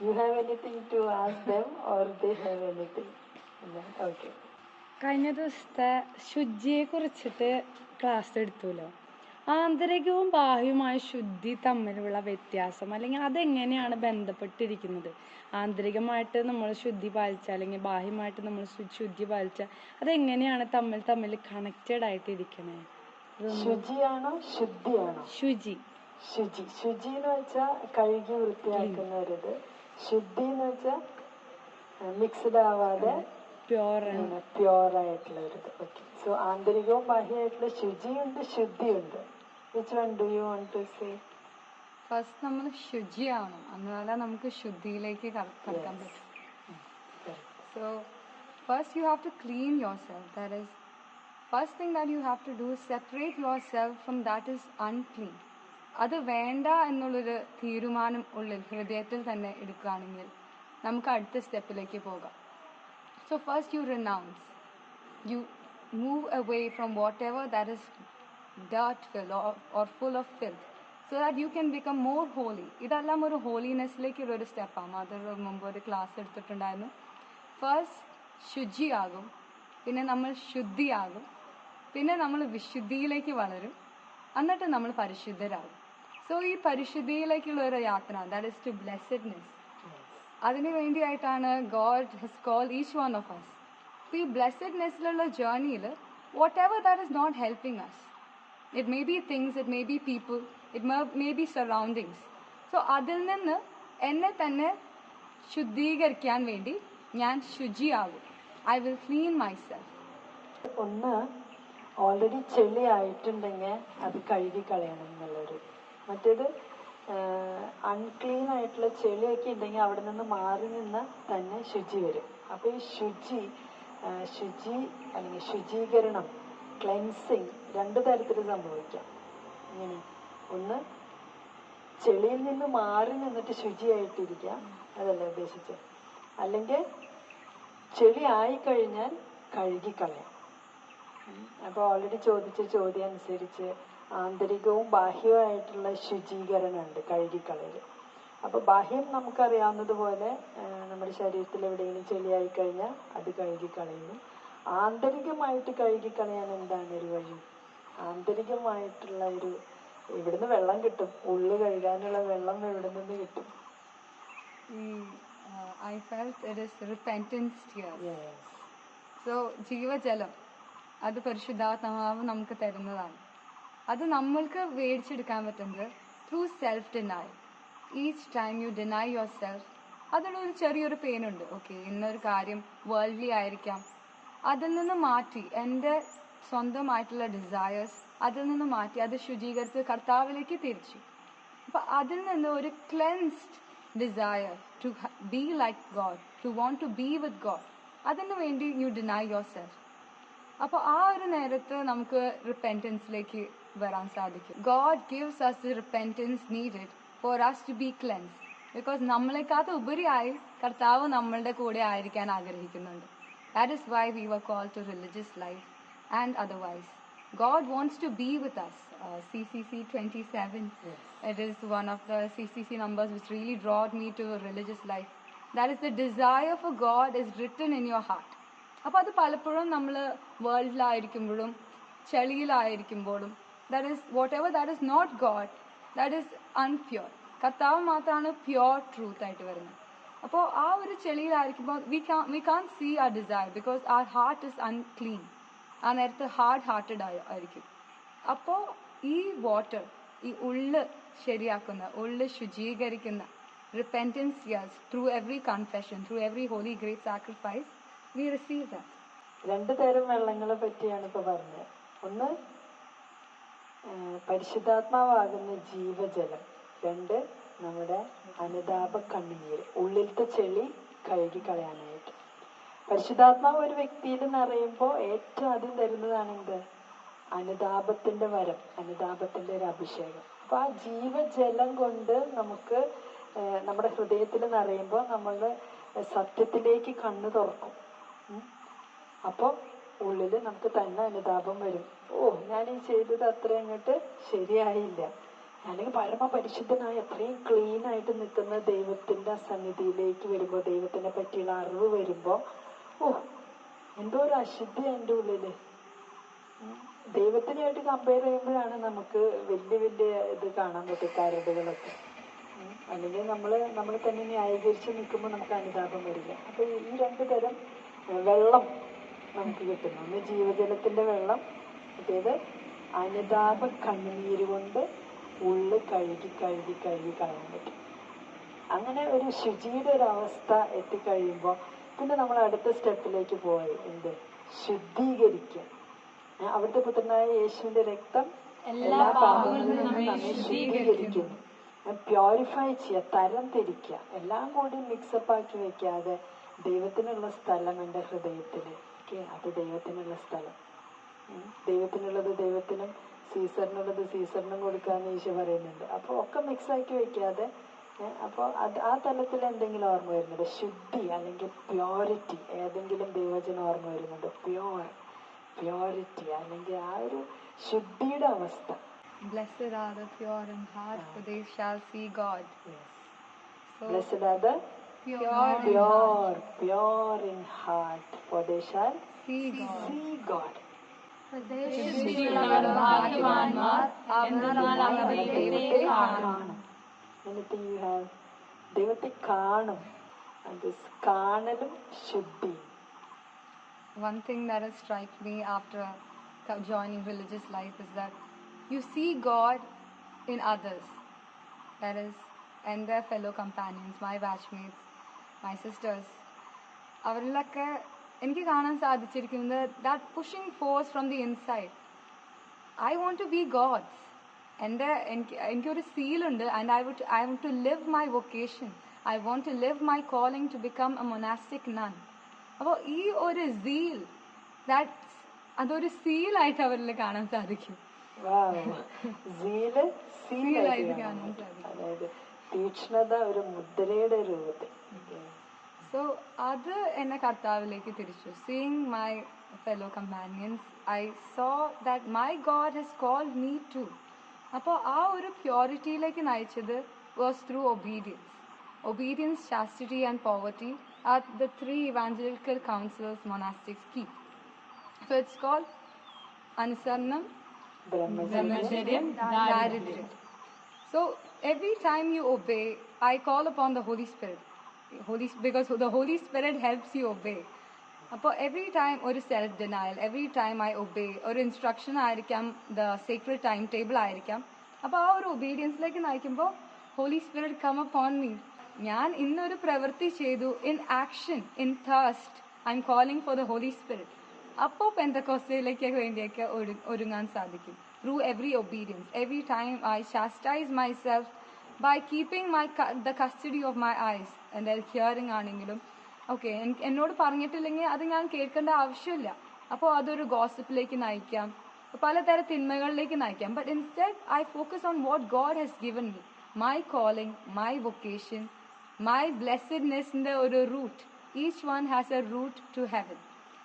You have anything to ask them or they have anything? Okay. കഴിഞ്ഞ ദിവസത്തെ ശുചിയെ കുറിച്ചിട്ട് class എടുത്തുല്ലോ ആന്തരികവും ബാഹ്യവുമായ ശുദ്ധി തമ്മിലുള്ള വ്യത്യാസം അല്ലെങ്കിൽ അതെങ്ങനെയാണ് ബന്ധപ്പെട്ടിരിക്കുന്നത്? ആന്തരികമായിട്ട് നമ്മൾ ശുദ്ധി പാലിച്ചാൽ അല്ലെങ്കിൽ ബാഹ്യമായിട്ട് നമ്മൾ ശുദ്ധി പാലിച്ചാൽ അതെങ്ങനെയാണ് തമ്മിൽ തമ്മിൽ കണക്റ്റഡ് ആയിട്ട് ഇരിക്കണേ ശുചിയാണോ ശുദ്ധിയാണോ? ശുചി. ശുചി. ശുചി എന്ന് വെച്ചാൽ കഴുകി വൃത്തിയാക്കുന്ന ഒരിത്. ശുദ്ധി എന്ന് വെച്ചാൽ മിക്സ്ഡ് ആവാതെ പ്യോർ പ്യുവർ ആയിട്ടുള്ള ഒരിത് ഓക്കെ സോ ആന്തരികവും ബാഹ്യമായിട്ടുള്ള ശുചിയുണ്ട് ശുദ്ധിയുണ്ട്. Which one do you want to say first നമ്മൾ ശുചിയാവണം എന്നാലേ നമുക്ക് ശുദ്ധിയിലേക്ക് കട- കടക്കാൻ പറ്റും so first you have to clean yourself that is first thing that you have to do separate yourself from that is unclean അത് വേണ്ട എന്നുള്ളൊരു തീരുമാനം ഉള്ളിൽ ഹൃദയത്തിൽ തന്നെ എടുക്കുകയാണെങ്കിൽ നമുക്ക് അടുത്ത സ്റ്റെപ്പിലേക്ക് പോകാം. So first you renounce you move away from whatever that is dirt filled or, or full of filth so that you can become more holy. ഇതെല്ലാം ഒരു ഹോളിനെസ്സിലേക്കുള്ള ഒരു സ്റ്റെപ്പാണ് അത് മുമ്പ് ഒരു ക്ലാസ് എടുത്തിട്ടുണ്ടായിരുന്നു. ഫസ്റ്റ് ശുചിയാകും. പിന്നെ നമ്മൾ ശുദ്ധിയാകും. പിന്നെ നമ്മൾ വിശുദ്ധിയിലേക്ക് വളരും. എന്നിട്ട് നമ്മൾ പരിശുദ്ധരാകും. സോ ഈ പരിശുദ്ധിയിലേക്കുള്ള ഒരു യാത്ര ദാറ്റ് ഇസ് ടു ബ്ലെസ്ഡ്നെസ് അതിനു വേണ്ടിയായിട്ടാണ് God has call each one of us അപ്പോൾ ഈ ബ്ലെസ്ഡ്നെസ്സിലുള്ള ജേർണിയിൽ whatever that is not helping us it may be things it may be people it may be surroundings so അതിൽ നിന്ന് എന്നെ തന്നെ ശുദ്ധീകരിക്കാൻ വേണ്ടി ഞാൻ ശുചിയാകും I will clean myself ഒന്ന് ഓൾറെഡി ചെളി ആയിട്ടുണ്ടെങ്കിൽ അത് കഴുകി കളയണം എന്നുള്ളൊരു മറ്റേത് അൺക്ലീൻ ആയിട്ടുള്ള ചെളിയൊക്കെ ഉണ്ടെങ്കിൽ അവിടെ നിന്ന് മാറി നിന്ന് തന്നെ ശുചി വരും. അപ്പൊ ഈ ശുചി ശുചി അല്ലെങ്കിൽ ശുചീകരണം ക്ലെൻസിങ് രണ്ട് തരത്തിൽ സംഭവിക്കാം. ഇങ്ങനെ. ഒന്ന് ചെളിയിൽ നിന്ന് മാറി നിന്നിട്ട് ശുചിയായിട്ടിരിക്കാം അതല്ല ഉദ്ദേശിച്ചത് അല്ലെങ്കിൽ ചെളി ആയിക്കഴിഞ്ഞാൽ കഴുകിക്കളയാം. അപ്പോൾ ഓൾറെഡി ചോദിച്ച ചോദ്യം അനുസരിച്ച് ആന്തരികവും ബാഹ്യവുമായിട്ടുള്ള ശുചീകരണമുണ്ട് കഴുകിക്കളയൽ. അപ്പോൾ ബാഹ്യം നമുക്കറിയാവുന്നതുപോലെ പോലെ നമ്മുടെ ശരീരത്തിൽ എവിടെയെങ്കിലും ചെളിയായി കഴിഞ്ഞാൽ അത് കഴുകിക്കളയുന്നു. ആന്തരികമായിട്ട് കഴുകിക്കളയാൻ എന്താണ് ഒരു വഴി? ആന്തരികമായിട്ടുള്ള ഒരു ഇവിടുന്ന് വെള്ളം കിട്ടും. ഉള്ളു കഴുകാനുള്ള വെള്ളം എവിടെ നിന്ന് കിട്ടും ഐ Yes. സോ ജീവജലം അത് പരിശുദ്ധാത്മാവ് നമുക്ക് തരുന്നതാണ്. അത് നമ്മൾക്ക് മേടിച്ചെടുക്കാൻ പറ്റുന്നത് through self deny each time you deny yourself അതിനൊരു ചെറിയൊരു പെയിൻ ഉണ്ട് ഓക്കെ ഇന്നൊരു കാര്യം വേൾഡ്ലി ആയിരിക്കാം. അതിൽ നിന്ന് മാറ്റി എന്റെ സ്വന്തമായിട്ടുള്ള ഡിസയേഴ്സ് അതിൽ നിന്ന് മാറ്റി അത് ശുചീകരിച്ച് കർത്താവിലേക്ക് തിരിച്ചു. അപ്പം അതിൽ നിന്ന് ഒരു cleansed desire to be like God to want to be with God അതിന് വേണ്ടി യു ഡിനൈ യുവർ സെൽഫ് അപ്പോൾ ആ ഒരു നേരത്ത് നമുക്ക് റിപ്പന്റൻസിലേക്ക് വരാൻ സാധിക്കും God gives us the repentance needed for us to be cleanse because നമ്മളെക്കാത്ത ഉപരിയായി കർത്താവ് നമ്മളുടെ കൂടെ ആയിരിക്കാൻ ആഗ്രഹിക്കുന്നുണ്ട് that is why we were call to religious life and otherwise God wants to be with us. Uh, CCC 27. It is one of the CCC numbers which really drawed me to to religious life. That is the desire for God is written in your heart. അപ്പോൾ അത് പലപ്പോഴും നമ്മൾ വേൾഡിലായിരിക്കുമ്പോഴും ചെളിയിലായിരിക്കുമ്പോഴും is whatever that is not God that is unpure കർത്താവ് മാത്രമാണ് pure truth ആയിട്ട് വരുന്നത്. അപ്പോൾ ആ ഒരു ചെളിയിലായിരിക്കുമ്പോൾ we can we can see ആ desire because our heart is unclean ആ നേരത്ത് ഹാർഡ് ഹാർട്ടഡ് ആയിരിക്കും. അപ്പോൾ ഈ വാട്ടർ ഈ ഉള്ള് ശരിയാക്കുന്ന ഉള്ള് ശുചീകരിക്കുന്ന repentance yes through every confession through every holy great sacrifice we receive that രണ്ടു തരം വെള്ളങ്ങളെ പറ്റിയാണ് ഇപ്പൊ പറഞ്ഞത്. ഒന്ന് പരിശുദ്ധാത്മാവാകുന്ന ജീവജലം. രണ്ട് നമ്മുടെ അനുതാപ കണ്ണുനീർ ഉള്ളിലത്തെ ചെളി കഴുകി കളയാനായിട്ട് പരിശുദ്ധാത്മാവ് ഒരു വ്യക്തിയിൽ നിറയുമ്പോൾ ഏറ്റവും ആദ്യം തരുന്നതാണ് എന്ത്? അനുതാപത്തിന്റെ വരം അനുതാപത്തിന്റെ ഒരു അഭിഷേകം. അപ്പൊ ആ ജീവജലം കൊണ്ട് നമുക്ക് നമ്മുടെ ഹൃദയത്തിൽ നിറയുമ്പോൾ നമ്മൾ സത്യത്തിലേക്ക് കണ്ണു തുറക്കും. അപ്പോൾ ഉള്ളിൽ നമുക്ക് തന്നെ അനുതാപം വരും. ഓ ഞാൻ ഈ ചെയ്തത് അത്ര അങ്ങോട്ട് ശരിയായില്ല. അല്ലെങ്കിൽ പരമപരിശുദ്ധനായ അത്രയും ക്ലീൻ ആയിട്ട് നിൽക്കുന്ന ദൈവത്തിന്റെ സന്നിധിയിലേക്ക് വരുമ്പോൾ ദൈവത്തിനെ പറ്റിയുള്ള അറിവ് വരുമ്പോൾ ഓ എന്തോ ഒരു അശുദ്ധി എന്റെ ഉള്ളിൽ. ദൈവത്തിനെ ദൈവത്തിനായിട്ട് കമ്പയർ ചെയ്യുമ്പോഴാണ് നമുക്ക് വലിയ വലിയ ഇത് കാണാൻ പറ്റും കരടുകളൊക്കെ. അല്ലെങ്കിൽ നമ്മൾ നമ്മൾ തന്നെ ന്യായീകരിച്ച് നിൽക്കുമ്പോൾ നമുക്ക് അനുതാപം വരില്ല. അപ്പോൾ ഈ രണ്ട് തരം വെള്ളം നമുക്ക് കിട്ടുന്നു. ഒന്ന് ജീവജലത്തിന്റെ വെള്ളം മറ്റേത് അനുതാപ കണ്ണുനീര് കൊണ്ട് ഉള്ളു കഴുകി കഴുകി കഴുകി കളയാൻ പറ്റും. അങ്ങനെ ഒരു ശുചിയുടെ ഒരു അവസ്ഥ എത്തിക്കഴിയുമ്പോൾ പിന്നെ നമ്മൾ അടുത്ത സ്റ്റെപ്പിലേക്ക് പോയി. എന്ത്? ശുദ്ധീകരിക്കുക അവിടുത്തെ പുത്രനായ യേശുവിന്റെ രക്തം എല്ലാ പാപങ്ങളിൽ നിന്നും നമ്മെ ശുദ്ധീകരിക്കുന്നു. പ്യൂരിഫൈ ചെയ്യുക തരം തിരിക്കുക. എല്ലാം കൂടി മിക്സപ്പ് ആക്കി വെക്കാതെ ദൈവത്തിനുള്ള സ്ഥലം എന്റെ ഹൃദയത്തിൽ ഓക്കെ അത് ദൈവത്തിനുള്ള സ്ഥലം. ദൈവത്തിനുള്ളത് ദൈവത്തിനും സീസറിനുള്ളത് സീസറിനും കൊടുക്കാന്ന് ഈശോ പറയുന്നുണ്ട്. അപ്പോൾ ഒക്കെ മിക്സ് ആക്കി വെക്കാതെ അപ്പോൾ അത് ആ തലത്തിൽ എന്തെങ്കിലും ഓർമ്മ വരുന്നുണ്ട്? ശുദ്ധി അല്ലെങ്കിൽ പ്യോരിറ്റി ഏതെങ്കിലും ദൈവജന ഓർമ്മ വരുന്നുണ്ട്? പ്യോർ പ്യോരിറ്റി അല്ലെങ്കിൽ ആ ഒരു ശുദ്ധിയുടെ അവസ്ഥ. Blessed are the pure in heart, for they shall see God. So, Blessed are the pure in pure pure in heart for they shall see God. See God ശുദ്ധിയുള്ളവർ ഭാഗ്യവാന്മാർ അവർ അവർ ദൈവത്തെ കാണും anything you have ദൈവത്തെ കാണും അത് കാണലും ശുദ്ധി One thing that has struck me after co- joining religious life is that you see God in others. That is, and their fellow companions, my batchmates, my sisters അവരിലൊക്കെ എനിക്ക് കാണാൻ സാധിച്ചിരിക്കുന്നത് that pushing force from the inside I want to be God's എന്റെ എനിക്ക് എനിക്കൊരു സീലുണ്ട് and I would I want to live my vocation I want to live my calling to become a monastic nun അപ്പോൾ ഈ ഒരു seal that അതൊരു സീലായിട്ട് അവരിൽ കാണാൻ സാധിക്കും. സീലായിട്ട് കാണാൻ. അതായത് തീക്ഷ്ണത ഒരു മുദ്രയുടെ രൂപത്തിൽ സോ അത് എന്നെ കർത്താവിലേക്ക് തിരിച്ചു. Seeing my fellow companions I saw that my God has called me to അപ്പോൾ ആ ഒരു പ്യോറിറ്റിയിലേക്ക് നയിച്ചത് was through obedience obedience chastity and poverty are the three evangelical counsellors monastics key so it's call അനുസരണം ബ്രഹ്മചര്യം ദാരിദ്ര്യം So every time you obey, I call upon the Holy Spirit. Holy because the Holy Spirit helps you obey. അപ്പോൾ every time ഒരു self denial every time I obey ഒരു instruction ആയിരിക്കാം the secret time table ആയിരിക്കാം അപ്പോൾ ആ ഒരു ഒബീഡിയൻസിലേക്ക് നയിക്കുമ്പോൾ Holy Spirit come up on me ഞാൻ ഇന്നൊരു പ്രവൃത്തി ചെയ്തു in action in thirst I'm calling for the Holy Spirit അപ്പോൾ പെന്തക്കോസ്റ്റയിലേക്ക് വേണ്ടിയൊക്കെ ഒരു ഒരുങ്ങാൻ സാധിക്കും through every obedience. Every time I chastise myself by keeping my the custody of my eyes എന്റെ ഹിയറിംഗ് ആണെങ്കിലും ഓക്കെ എന്നോട് പറഞ്ഞിട്ടില്ലെങ്കിൽ അത് ഞാൻ കേൾക്കേണ്ട ആവശ്യമില്ല. അപ്പോൾ അതൊരു ഗോസിപ്പിലേക്ക് നയിക്കാം. പലതരം തിന്മകളിലേക്ക് നയിക്കാം. But instead I focus on what God has given me my calling my vocation my ബ്ലെസ്സഡ്നെസ്സിന്റെ ഒരു route each one has a route to heaven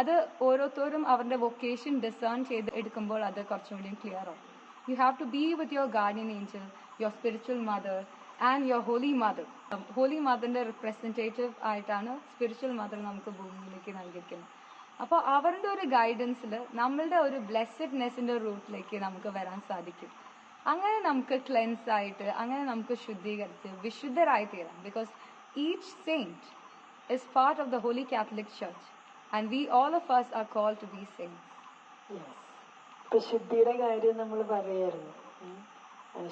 അത് ഓരോരുത്തരും അവരുടെ വൊക്കേഷൻ ഡിസേൺ ചെയ്ത് എടുക്കുമ്പോൾ അത് കുറച്ചും കൂടി ക്ലിയർ ആവും. You have to be with your guardian angel your spiritual mother and your holy mother holy മദറിന്റെ representative ആയിട്ടാണ് സ്പിരിച്വൽ മദർ നമുക്ക് ഭൂമിയിലേക്ക് നൽകിയിരിക്കുന്നത്. അപ്പോൾ അവരുടെ ഒരു ഗൈഡൻസിൽ നമ്മളുടെ ഒരു ബ്ലെസ്സഡ്നെസ്സിന്റെ റൂട്ടിലേക്ക് നമുക്ക് വരാൻ സാധിക്കും. അങ്ങനെ നമുക്ക് ക്ലെൻസ് ആയിട്ട് അങ്ങനെ നമുക്ക് ശുദ്ധീകരിച്ച് വിശുദ്ധരായി തീരാം because each saint is part of the holy Catholic church and we all of us are called to be things. ഇപ്പൊ ശുദ്ധിയുടെ കാര്യം നമ്മൾ പറയായിരുന്നു.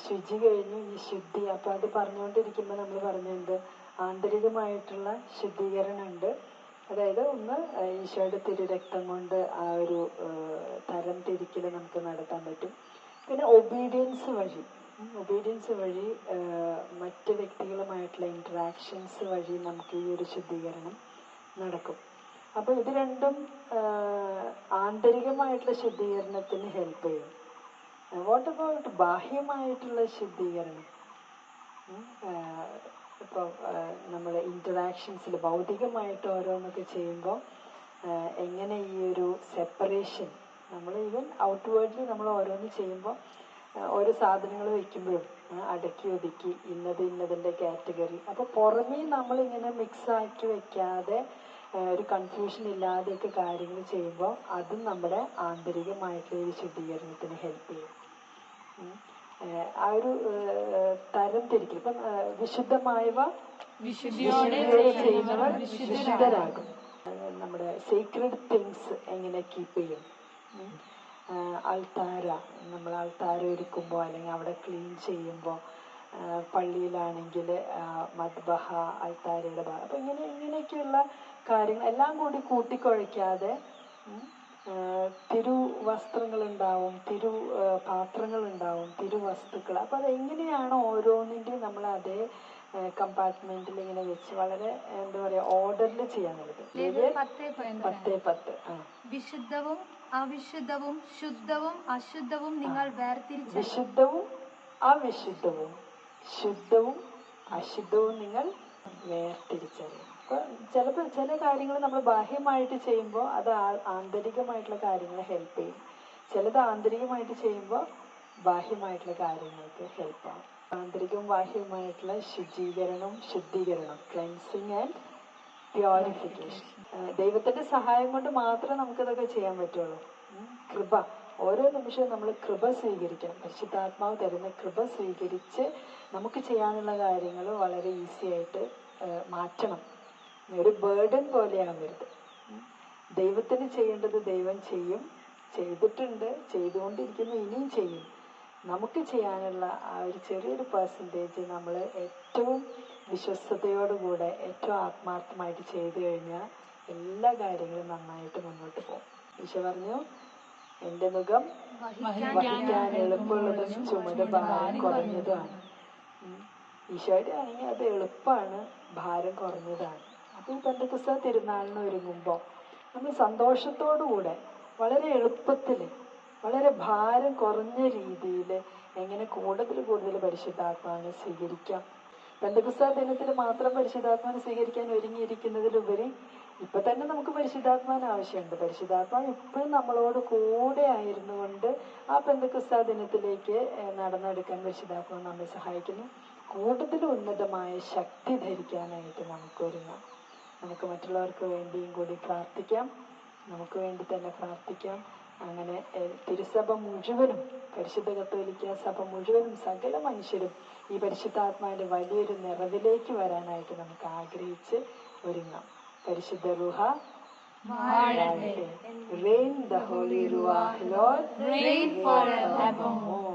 ശുചി കഴിഞ്ഞു ഈ ശുദ്ധി. അപ്പൊ അത് പറഞ്ഞുകൊണ്ടിരിക്കുമ്പോ നമ്മൾ പറഞ്ഞത് ആന്തരികമായിട്ടുള്ള ശുദ്ധീകരണം ഉണ്ട് അതായത് ഒന്ന് ഈശോയുടെ ഈശോയുടെ തിരുരക്തം കൊണ്ട് ആ ഒരു തരം തിരിക്കൽ നമുക്ക് നടത്താൻ പറ്റും. പിന്നെ ഒബീഡിയൻസ് വഴി. ഒബീഡിയൻസ് വഴി മറ്റ് വ്യക്തികളുമായിട്ടുള്ള ഇന്ററാക്ഷൻസ് വഴി നമുക്ക് ഈ ഒരു ശുദ്ധീകരണം നടക്കും. അപ്പൊ ഇത് രണ്ടും ആന്തരികമായിട്ടുള്ള ശുദ്ധീകരണത്തിന് ഹെൽപ്പ് ചെയ്യും. വാട്ട് അബൌട്ട് ബാഹ്യമായിട്ടുള്ള ശുദ്ധീകരണം? ഇപ്പോൾ നമ്മൾ ഇന്ററാക്ഷൻസിൽ ഭൗതികമായിട്ട് ഓരോന്നൊക്കെ ചെയ്യുമ്പോൾ എങ്ങനെ ഈ ഒരു സെപ്പറേഷൻ നമ്മൾ ഈവൻ ഔട്ട്വേർഡ്ലി നമ്മൾ ഓരോന്ന് ചെയ്യുമ്പോൾ ഓരോ സാധനങ്ങൾ വെക്കുമ്പോഴും അടക്കി ഒതുക്കി ഇന്നത് ഇന്നതിന്റെ കാറ്റഗറി അപ്പോൾ പുറമേ നമ്മളിങ്ങനെ മിക്സ് ആക്കി വെക്കാതെ ഒരു കൺഫ്യൂഷൻ ഇല്ലാതെയൊക്കെ കാര്യങ്ങൾ ചെയ്യുമ്പോൾ അതും നമ്മുടെ ആന്തരികമായിട്ടുള്ള ഒരു ശുദ്ധീകരണത്തിന് ഹെൽപ്പ് ചെയ്യും. ആ ഒരു തരം തിരിക്കൽ ഇപ്പം വിശുദ്ധമായവ വിശുദ്ധിയോടെ ചെയ്യുന്നവർ വിശുദ്ധരാകും. നമ്മുടെ സീക്രഡ് തിങ്സ് എങ്ങനെ കീപ്പ് ചെയ്യും? അൾത്താര നമ്മൾ അൾത്താര ഒരുക്കുമ്പോൾ അല്ലെങ്കിൽ അവിടെ ക്ലീൻ ചെയ്യുമ്പോൾ പള്ളിയിലാണെങ്കിൽ മദ്ബഹ അൾത്താരയുടെ ഭാഗം. അപ്പം ഇങ്ങനെ ഇങ്ങനെയൊക്കെയുള്ള കാര്യങ്ങൾ എല്ലാം കൂടി കൂട്ടിക്കുഴയ്ക്കാതെ തിരു വസ്ത്രങ്ങളുണ്ടാവും തിരു പാത്രങ്ങളുണ്ടാവും തിരു വസ്തുക്കൾ അപ്പോൾ അത് എങ്ങനെയാണ് ഓരോന്നിന്റെയും നമ്മൾ അതേ കമ്പാർട്ട്മെന്റിൽ ഇങ്ങനെ വെച്ച് വളരെ എന്താ പറയുക ഓർഡറിൽ ചെയ്യാൻ പത്തേ പത്ത് ആ. വിശുദ്ധവും അവിശുദ്ധവും ശുദ്ധവും അശുദ്ധവും നിങ്ങൾ വേർതിരിച്ച് വിശുദ്ധവും അവിശുദ്ധവും. ശുദ്ധവും അശുദ്ധവും നിങ്ങൾ വേർതിരിച്ചറിയണം. ചിലപ്പോൾ ചില കാര്യങ്ങൾ നമ്മൾ ബാഹ്യമായിട്ട് ചെയ്യുമ്പോൾ അത് ആന്തരികമായിട്ടുള്ള കാര്യങ്ങളെ ഹെൽപ്പ് ചെയ്യും. ചിലത് ആന്തരികമായിട്ട് ചെയ്യുമ്പോൾ ബാഹ്യമായിട്ടുള്ള കാര്യങ്ങൾക്ക് ഹെൽപ്പ് ആവും. ആന്തരികവും ബാഹ്യവുമായിട്ടുള്ള ശുചീകരണം ശുദ്ധീകരണം ക്ലെൻസിങ് ആൻഡ് പ്യൂരിഫിക്കേഷൻ ദൈവത്തിന്റെ സഹായം കൊണ്ട് മാത്രമേ നമുക്കിതൊക്കെ ചെയ്യാൻ പറ്റുള്ളൂ. കൃപ. ഓരോ നിമിഷവും നമ്മൾ കൃപ സ്വീകരിക്കണം. പരിശുദ്ധാത്മാവ് തരുന്ന കൃപ സ്വീകരിച്ച് നമുക്ക് ചെയ്യാനുള്ള കാര്യങ്ങൾ വളരെ ഈസി ആയിട്ട് മാറ്റണം. ഒരു ബേർഡൻ പോലെയാവരുത് ഉം. ദൈവത്തിന് ചെയ്യേണ്ടത് ദൈവം ചെയ്യും. ചെയ്തിട്ടുണ്ട് ചെയ്തുകൊണ്ടിരിക്കുന്നു ഇനിയും ചെയ്യും. നമുക്ക് ചെയ്യാനുള്ള ആ ഒരു ചെറിയൊരു പെർസെന്റേജ് നമ്മൾ ഏറ്റവും വിശ്വസ്തയോടുകൂടെ ഏറ്റവും ആത്മാർത്ഥമായിട്ട് ചെയ്തു കഴിഞ്ഞാൽ എല്ലാ കാര്യങ്ങളും നന്നായിട്ട് മുന്നോട്ട് പോകും. ഈശോ പറഞ്ഞു എന്റെ മുഖം വഹിക്കാൻ എളുപ്പമുള്ളതും ചുമട് ഭാരം കുറഞ്ഞതുമാണ്. ഈശോയുടെ ആണെങ്കിൽ അത് എളുപ്പമാണ് ഭാരം കുറഞ്ഞതാണ്. അപ്പോൾ ഈ പെന്തക്കുസ്ത തിരുനാളിന് ഒരുങ്ങുമ്പോൾ നമ്മൾ സന്തോഷത്തോടുകൂടെ വളരെ എളുപ്പത്തിൽ വളരെ ഭാരം കുറഞ്ഞ രീതിയിൽ എങ്ങനെ കൂടുതൽ കൂടുതൽ പരിശുദ്ധാത്മാവിനെ സ്വീകരിക്കാം. പെന്തക്കുസ്ത ദിനത്തിൽ മാത്രം പരിശുദ്ധാത്മാവിനെ സ്വീകരിക്കാൻ ഒരുങ്ങിയിരിക്കുന്നതിലുപരി ഇപ്പൊ തന്നെ നമുക്ക് പരിശുദ്ധാത്മാവിന് ആവശ്യമുണ്ട്. പരിശുദ്ധാത്മാവ് ഇപ്പോഴും നമ്മളോട് കൂടെ ആയിരുന്നു കൊണ്ട് ആ പെന്തക്കുസ്ത ദിനത്തിലേക്ക് നടന്നെടുക്കാൻ പരിശുദ്ധാത്മാവ് നമ്മെ സഹായിക്കുന്നു. കൂടുതൽ ഉന്നതമായ ശക്തി ധരിക്കാനായിട്ട് നമുക്ക് ഒരുങ്ങാം. നമുക്ക് മറ്റുള്ളവർക്ക് വേണ്ടിയും കൂടി പ്രാർത്ഥിക്കാം. നമുക്ക് വേണ്ടി തന്നെ പ്രാർത്ഥിക്കാം. അങ്ങനെ തിരുസഭ മുഴുവനും പരിശുദ്ധ കത്തോലിക്ക സഭ മുഴുവനും സകല മനുഷ്യരും ഈ പരിശുദ്ധാത്മാവിന്റെ വലിയൊരു നിറവിലേക്ക് വരാനായിട്ട് നമുക്ക് ആഗ്രഹിച്ച് ഒരുങ്ങാം. പരിശുദ്ധ റുഹ വാഴട്ടെ. Reign the Holy Ruach Lord. Reign forevermore.